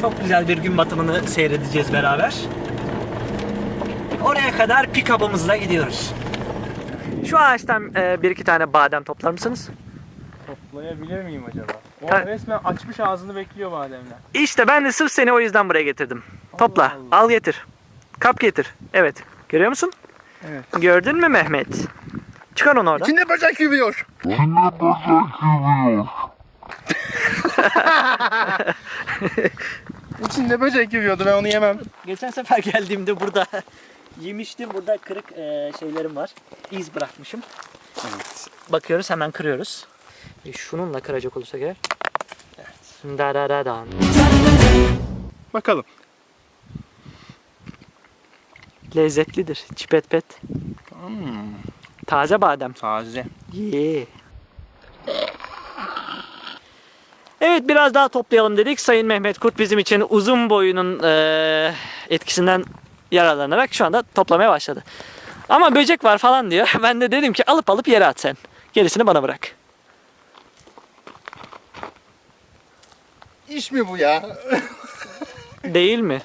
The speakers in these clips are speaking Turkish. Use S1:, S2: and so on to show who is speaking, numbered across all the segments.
S1: Çok güzel bir gün batımını seyredeceğiz beraber. Oraya kadar pick-up'ımızla gidiyoruz. Şu ağaçtan e, bir iki tane badem toplar mısınız?
S2: Toplayabilir miyim acaba? O
S1: Ta-
S2: resmen açmış ağzını bekliyor bademler.
S1: İşte ben de sırf seni o yüzden buraya getirdim. Topla,
S2: Allah.
S1: al getir. Kap getir. Evet. Görüyor musun?
S2: Evet.
S1: Gördün mü Mehmet? Çıkar onu oradan.
S2: İçinde böcek yürüyor. İçinde böcek yürüyordu ben onu yemem.
S1: Geçen sefer geldiğimde burada yemiştim. Burada kırık e, şeylerim var. İz bırakmışım. Bakıyoruz hemen kırıyoruz. E, şununla kıracak olursak eğer. Evet. Da da da da.
S2: Bakalım.
S1: Lezzetlidir. Çipet pet.
S2: Hmm,
S1: Taze badem.
S2: taze.
S1: Ye. Evet biraz daha toplayalım dedik. Sayın Mehmet Kurt bizim için uzun boyunun eee, etkisinden yararlanarak şu anda toplamaya başladı. Ama böcek var falan diyor. Ben de dedim ki alıp alıp yere at sen. Gerisini bana bırak.
S2: İş mi bu ya?
S1: Değil mi?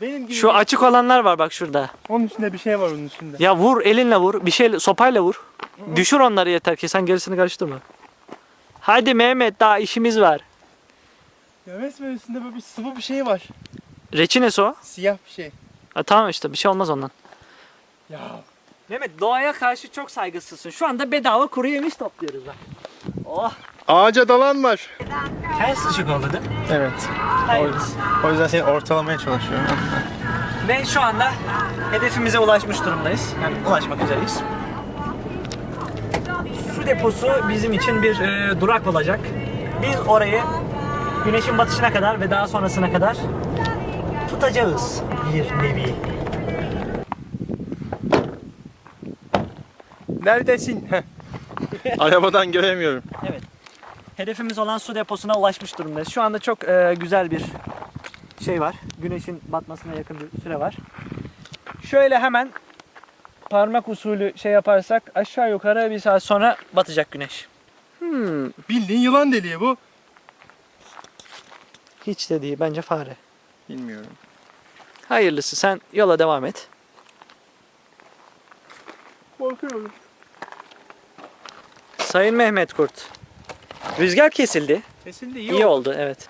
S2: Benim gibi.
S1: Şu açık olanlar var bak şurada.
S2: Onun üstünde bir şey var onun üstünde.
S1: Ya vur elinle vur. Bir şey sopayla vur. Düşür onları yeter ki sen gerisini karıştırma. Hadi Mehmet daha işimiz var.
S2: Ya resmen üstünde böyle bir sıvı bir şey var.
S1: Reçinesi o.
S2: Siyah bir şey.
S1: Ha, tamam işte bir şey olmaz ondan.
S2: Ya.
S1: Mehmet doğaya karşı çok saygısızsın. Şu anda bedava kuru yemiş topluyoruz bak. Oh.
S2: Ağaca dalan var.
S1: Ters ışık oldu değil mi?
S2: Evet.
S1: Hayır.
S2: O yüzden seni ortalamaya çalışıyorum.
S1: Ve şu anda hedefimize ulaşmış durumdayız. Yani ulaşmak üzereyiz. Su deposu bizim için bir e, durak olacak. Biz orayı güneşin batışına kadar ve daha sonrasına kadar tutacağız bir nevi.
S2: Neredesin? Arabadan göremiyorum.
S1: Hedefimiz olan su deposuna ulaşmış durumdayız. Şu anda çok e, güzel bir şey var. Güneşin batmasına yakın bir süre var. Şöyle hemen parmak usulü şey yaparsak aşağı yukarı bir saat sonra batacak güneş. Hmm,
S2: Bildiğin yılan deliği bu.
S1: hiç de değil bence fare.
S2: Bilmiyorum.
S1: Hayırlısı sen yola devam et.
S2: Korkuyorum.
S1: Sayın Mehmet Kurt. Rüzgar kesildi.
S2: Kesildi iyi,
S1: İyi oldu evet.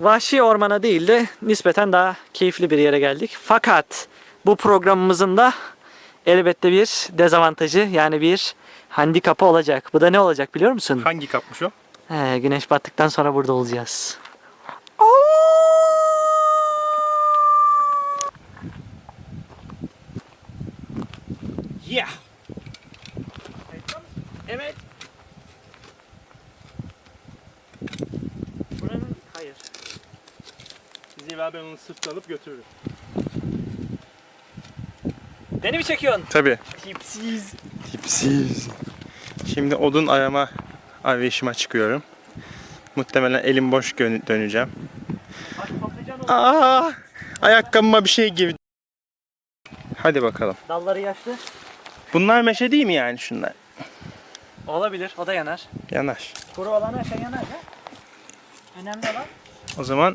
S1: Vahşi ormana değil de nispeten daha keyifli bir yere geldik. Fakat bu programımızın da elbette bir dezavantajı yani bir handikapı olacak. Bu da ne olacak biliyor musun?
S2: Hangi kapmış o?
S1: He, güneş battıktan sonra burada olacağız. Yeah. Evet. Buranın hayır.
S2: Ver ben onu sırtla alıp götürürüm.
S1: Beni mi çekiyorsun?
S2: Tabii.
S1: Tipsiz.
S2: Tipsiz. Şimdi odun arama arayışıma çıkıyorum. Muhtemelen elim boş döneceğim. Aa, ayakkabıma bir şey girdi. Hadi bakalım.
S1: Dalları yaşlı.
S2: Bunlar meşe değil mi yani şunlar?
S1: Olabilir. O da yanar.
S2: Yanar.
S1: Kuru olan her şey yanar ya. Önemli olan.
S2: O zaman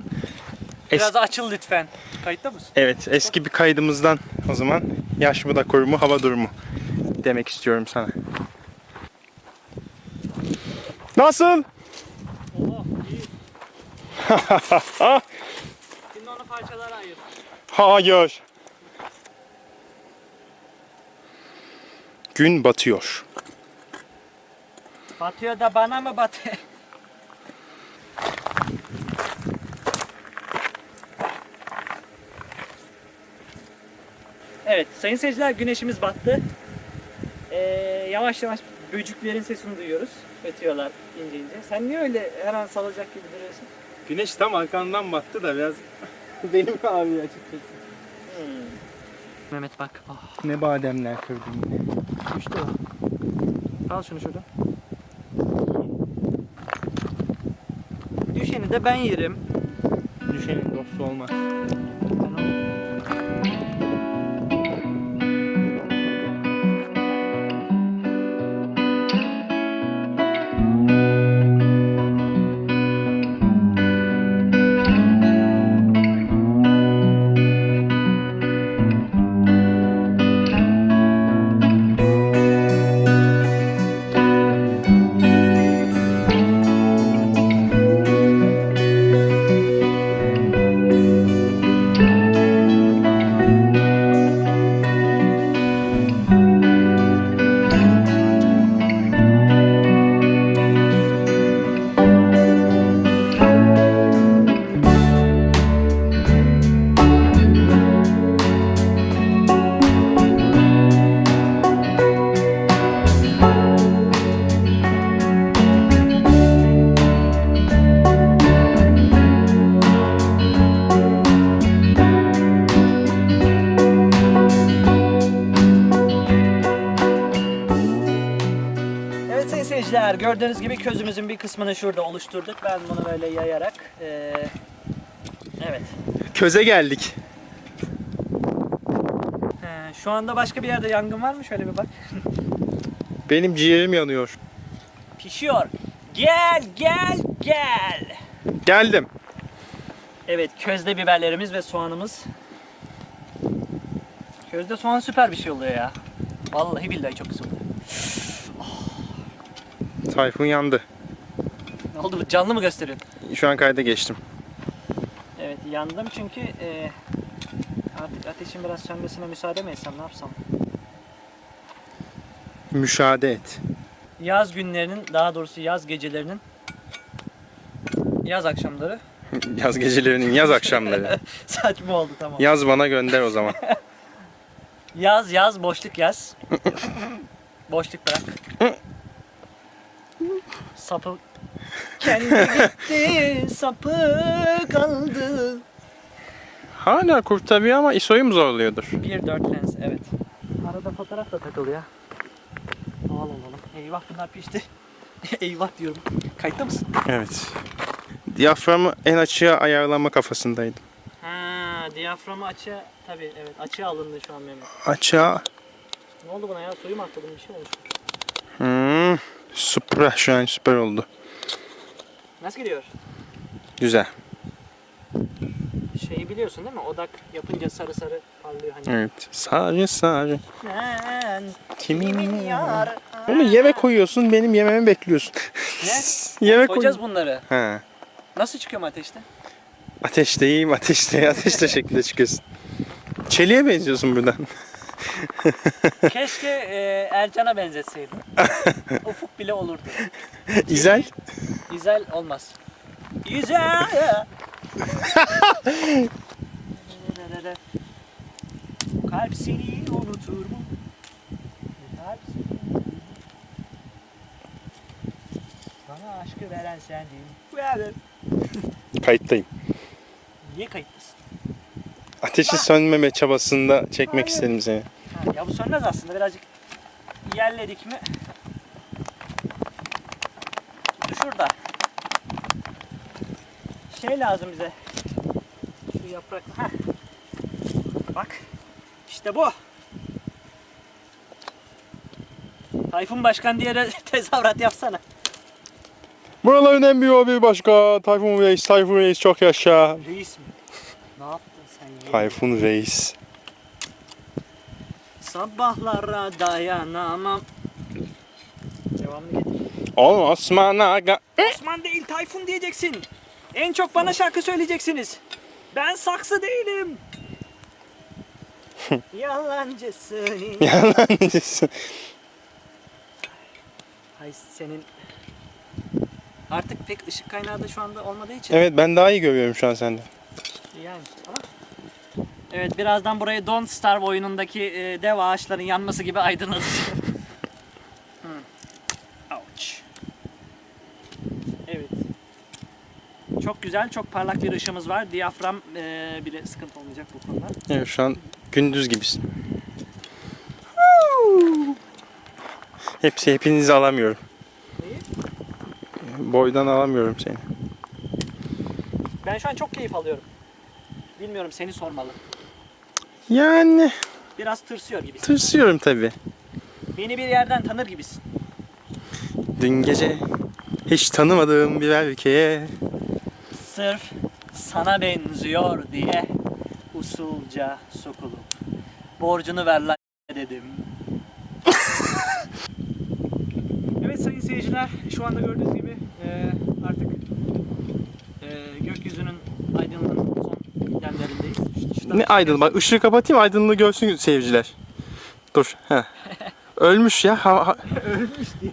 S2: es-
S1: Biraz açıl lütfen. Kayıtta mısın?
S2: evet eski bir kaydımızdan o zaman yaş mı da kuru mu hava durumu demek istiyorum sana. Nasıl?
S1: Oo iyi. Şimdi onu parçalara ayır.
S2: Hayır. Gün batıyor.
S1: Batıyor da bana mı batıyor? Evet sayın seyirciler güneşimiz battı. Ee, yavaş yavaş böcüklerin sesini duyuyoruz. Ötüyorlar ince ince. Sen niye öyle her an salacak gibi duruyorsun?
S2: Güneş tam arkandan battı da biraz benim abi açıkçası.
S1: Mehmet bak. Ah,
S2: Ne bademler kırdım yine.
S1: düştü o. Al şunu şurada. Düşeni de ben yerim.
S2: Düşenin dostu olmaz.
S1: Ben o- gördüğünüz gibi közümüzün bir kısmını şurada oluşturduk. Ben bunu böyle yayarak eee, evet.
S2: Köze geldik.
S1: He, şu anda başka bir yerde yangın var mı? Şöyle bir bak.
S2: Benim ciğerim yanıyor.
S1: Pişiyor. Gel gel gel.
S2: Geldim.
S1: Evet közde biberlerimiz ve soğanımız. Közde soğan süper bir şey oluyor ya. Vallahi billahi çok güzel oluyor.
S2: Tayfun yandı.
S1: Ne oldu bu canlı mı gösteriyor?
S2: Şu an kayda geçtim.
S1: Evet yandım çünkü e, artık ateşin biraz sönmesine müsaade mi etsem ne yapsam?
S2: Müşahede et.
S1: Yaz günlerinin daha doğrusu yaz gecelerinin yaz akşamları
S2: Yaz gecelerinin yaz akşamları.
S1: saçma oldu tamam.
S2: Yaz bana gönder o zaman.
S1: Yaz yaz boşluk yaz. boşluk bırak. Sapı kendi gitti sapı kaldı.
S2: Hala kurtarıyor ama ISO'yu mu zorluyordur?
S1: 1.4 lens evet. Arada fotoğraf da takılıyor. Al oğlum. Eyvah bunlar pişti. Eyvah diyorum. Kayıtta mısın?
S2: Evet. Diyaframı en açığa ayarlama kafasındaydım.
S1: Ha, diyaframı açığa tabii evet açığa alındı şu an Mehmet.
S2: Açığa.
S1: Ne oldu buna ya? Suyu mu atladın bir şey olmuş.
S2: Hmm, süper şu an süper oldu.
S1: Nasıl gidiyor?
S2: Güzel.
S1: Şeyi biliyorsun değil mi? Odak yapınca sarı sarı parlıyor hani.
S2: Evet. Sarı sarı. Kimin
S1: kimin yar?
S2: Onu yeme koyuyorsun benim yememi bekliyorsun.
S1: Ne?
S2: yeme
S1: Koyacağız
S2: koy.
S1: bunları.
S2: Ha.
S1: Nasıl çıkıyorum ateşte?
S2: Ateşteyim ateşte ateşte şeklinde çıkıyorsun. Çeliğe benziyorsun buradan.
S1: Keşke e, Ercan'a benzetseydim. Ufuk bile olurdu.
S2: İzel.
S1: İzel olmaz. İzel. Kalp seni unutur mu? Kalp seni unutur mu? Bana aşkı veren sendin.
S2: Kayıttayım.
S1: Niye kayıtlısın?
S2: Ateşi sönmeme çabasında çekmek istedim seni.
S1: Ha, ya bu sönmez aslında birazcık yerledik mi? Şurada. Şey lazım bize. Şu yaprak. Heh. Bak. İşte bu. Tayfun Başkan diye tezahürat yapsana.
S2: Buraların en büyük o bir başka. Tayfun Reis, Tayfun Reis çok yaşa.
S1: Reis mi? Ne yaptın sen ya?
S2: Tayfun Reis.
S1: Sabahlara dayanamam. Devamını getir.
S2: Osman Aga.
S1: Osman değil Tayfun diyeceksin. En çok bana şarkı söyleyeceksiniz. Ben saksı değilim. Yalancısın.
S2: Yalancısın.
S1: Hay senin artık pek ışık kaynağı da şu anda olmadığı için
S2: Evet ben daha iyi görüyorum şu an sende.
S1: yani ama Evet birazdan burayı Don't Starve oyunundaki e, dev ağaçların yanması gibi aydınlatacağım. Hmm. Ouch. Evet. Çok güzel, çok parlak bir ışığımız var. Diyafram e, bile sıkıntı olmayacak bu konuda.
S2: Evet şu an gündüz gibisin. Hepsi hepinizi alamıyorum.
S1: Neyi?
S2: Boydan alamıyorum seni.
S1: Ben şu an çok keyif alıyorum. Bilmiyorum seni sormalı.
S2: Yani
S1: Biraz tırsıyor gibisin.
S2: tırsıyorum tabi.
S1: Beni bir yerden tanır gibisin.
S2: Dün gece hiç tanımadığım bir ülkeye
S1: Sırf sana benziyor diye usulca sokulup borcunu ver lan dedim. evet sayın seyirciler şu anda gördüğünüz gibi e, artık e, gökyüzünün aydınlığının son yerlerindeyiz. Şu- şu-
S2: ne aydın bak ışığı kapatayım aydınlığı görsün seyirciler. Dur. Heh. Ölmüş ya. Ha, ha-
S1: Ölmüş diye.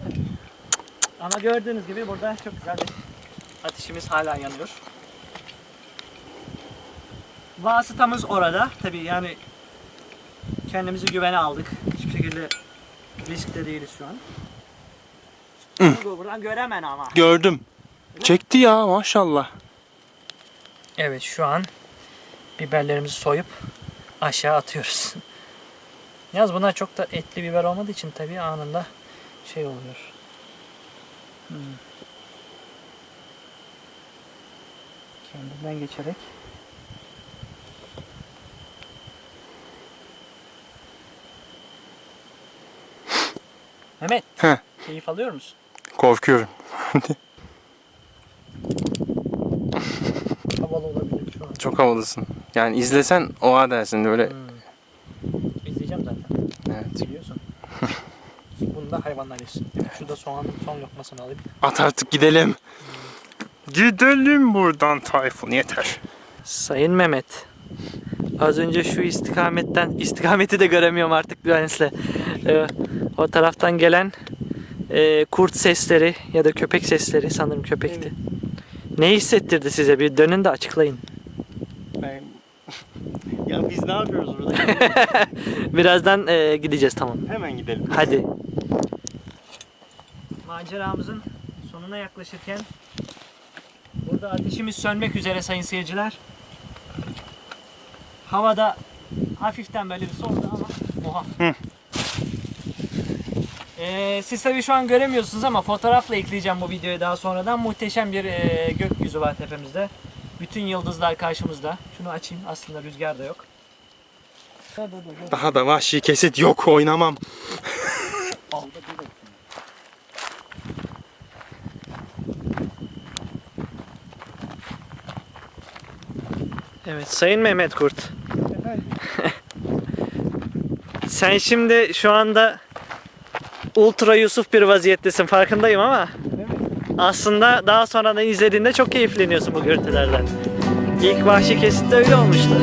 S1: Ama gördüğünüz gibi burada çok güzel bir ateşimiz hala yanıyor. Vasıtamız orada. Tabi yani kendimizi güvene aldık. Hiçbir şekilde riskte değiliz şu an. Bunu buradan göremen ama.
S2: Gördüm. Çekti ya maşallah.
S1: Evet şu an biberlerimizi soyup aşağı atıyoruz. Yalnız bunlar çok da etli biber olmadığı için tabii anında şey oluyor. Kendinden geçerek. Mehmet.
S2: Heh.
S1: Keyif alıyor musun?
S2: Korkuyorum.
S1: Havalı olabilir şu an.
S2: Çok havalısın. Yani izlesen oha dersin öyle.
S1: İzleyeceğim zaten.
S2: Evet.
S1: Biliyorsun. Bunu da hayvanlar yesin. Şurada soğanın son lokmasını alayım.
S2: At artık gidelim. Gidelim buradan Tayfun yeter.
S1: Sayın Mehmet. Az önce şu istikametten, istikameti de göremiyorum artık lensle. Ee, o taraftan gelen e, kurt sesleri ya da köpek sesleri sanırım köpekti. Ne hissettirdi size? Bir dönün de açıklayın.
S2: Ya biz ne yapıyoruz burada?
S1: Birazdan e, gideceğiz tamam.
S2: Hemen gidelim.
S1: Hadi. Maceramızın sonuna yaklaşırken burada ateşimiz sönmek üzere sayın seyirciler. Havada hafiften böyle bir soğudu ama oha.
S2: Hı.
S1: Ee, siz tabii şu an göremiyorsunuz ama fotoğrafla ekleyeceğim bu videoya daha sonradan. Muhteşem bir e, gökyüzü var tepemizde. Bütün yıldızlar karşımızda. Şunu açayım aslında rüzgar da yok.
S2: Daha da vahşi kesit yok oynamam.
S1: Evet Sayın Mehmet Kurt. Sen şimdi şu anda Ultra Yusuf bir vaziyettesin farkındayım ama aslında daha sonradan izlediğinde çok keyifleniyorsun bu görüntülerden. İlk vahşi kesitte öyle olmuştu.